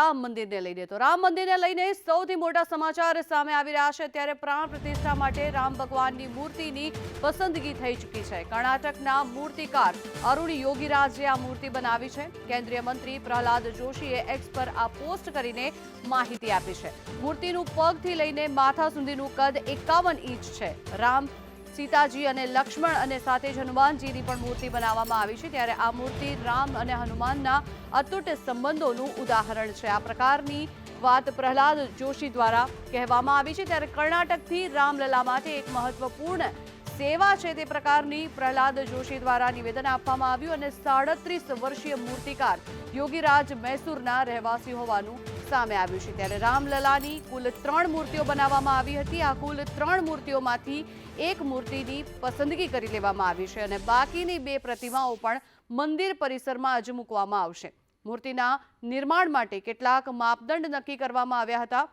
રામ મંદિરને લઈને તો રામ મંદિરને લઈને સૌથી મોટા સમાચાર સામે આવી રહ્યા છે. ત્યારે પ્રાણ પ્રતિષ્ઠા માટે રામ ભગવાનની મૂર્તિની પસંદગી થઈ ચૂકી છે. કર્ણાટકના મૂર્તિકાર અરુણ યોગીરાજે આ મૂર્તિ બનાવી છે. કેન્દ્રીય મંત્રી પ્રહલાદ જોશીએ એક્સ પર આ પોસ્ટ કરીને માહિતી આપી છે. મૂર્તિનું પગથી લઈને માથા સુધીનું કદ એકાવન ઇંચ છે. રામ સીતાજી અને લક્ષ્મણ અને સાથે જ હનુમાનજીની પણ મૂર્તિ બનાવવામાં આવી છે. ત્યારે આ મૂર્તિ રામ અને હનુમાનના અતૂટ સંબંધોનું ઉદાહરણ છે. આ પ્રકારની વાત પ્રહલાદ જોશી દ્વારા કહેવામાં આવી છે. ત્યારે કર્ણાટકથી રામલલા માટે એક મહત્વપૂર્ણ સેવા છે તે પ્રકારની પ્રહલાદ જોશી દ્વારા નિવેદન આપવામાં આવ્યું અને સાડત્રીસ વર્ષીય મૂર્તિકાર યોગીરાજ મૈસૂરના રહેવાસી હોવાનું સામે આવ્યું છે ત્યારે રામલલાની કુલ ત્રણ મૂર્તિઓ બનાવવામાં આવી હતી. આ કુલ ત્રણ મૂર્તિઓમાંથી એક મૂર્તિની પસંદગી કરી લેવામાં આવી છે અને બાકીની બે પ્રતિમાઓ પણ મંદિર પરિસરમાં જ મૂકવામાં આવશે. મૂર્તિના નિર્માણ માટે કેટલાક માપદંડ નક્કી કરવામાં આવ્યા હતા.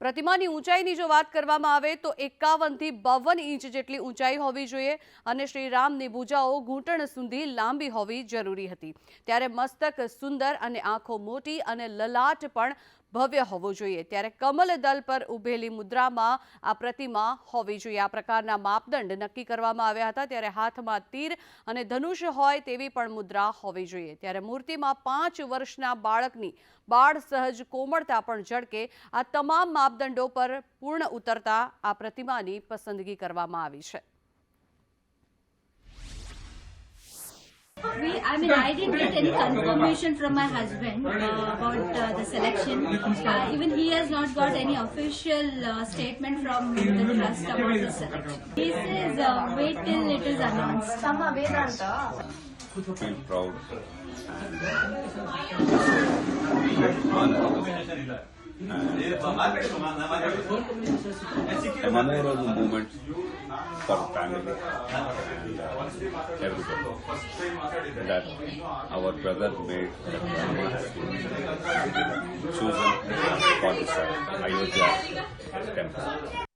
પ્રતિમાની ઊંચાઈની જો વાત કરવામાં આવે તો એકાવનથી બાવન ઇંચ જેટલી ઊંચાઈ હોવી જોઈએ અને શ્રી રામની ભુજાઓ ઘૂંટણ સુધી લાંબી હોવી જરૂરી હતી. ત્યારે મસ્તક સુંદર અને આંખો મોટી અને લલાટ પણ ભવ્ય હોવો જોઈએ. ત્યારે કમલ દલ પર ઉભેલી મુદ્રામાં આ પ્રતિમા હોવી જોઈએ. આ પ્રકારના માપદંડ નક્કી કરવામાં આવ્યા હતા. ત્યારે હાથમાં તીર અને ધનુષ હોય તેવી પણ મુદ્રા હોવી જોઈએ. ત્યારે મૂર્તિમાં પાંચ વર્ષના બાળકની બાળ સહજ કોમળતા પણ ઝળકે. આ તમામ માપદંડો પર પૂર્ણ ઉતરતા આ પ્રતિમાની પસંદગી કરવામાં આવી છે. We, I mean, I didn't get any confirmation from my husband uh, about uh, the selection. Uh, even he has not got any official uh, statement from the trust about the selection. He says, uh, wait till it is announced. Sama Vedanta. feel proud and uh, a memorable moment for family and everybody that our brother made chosen for this Ayodhya temple.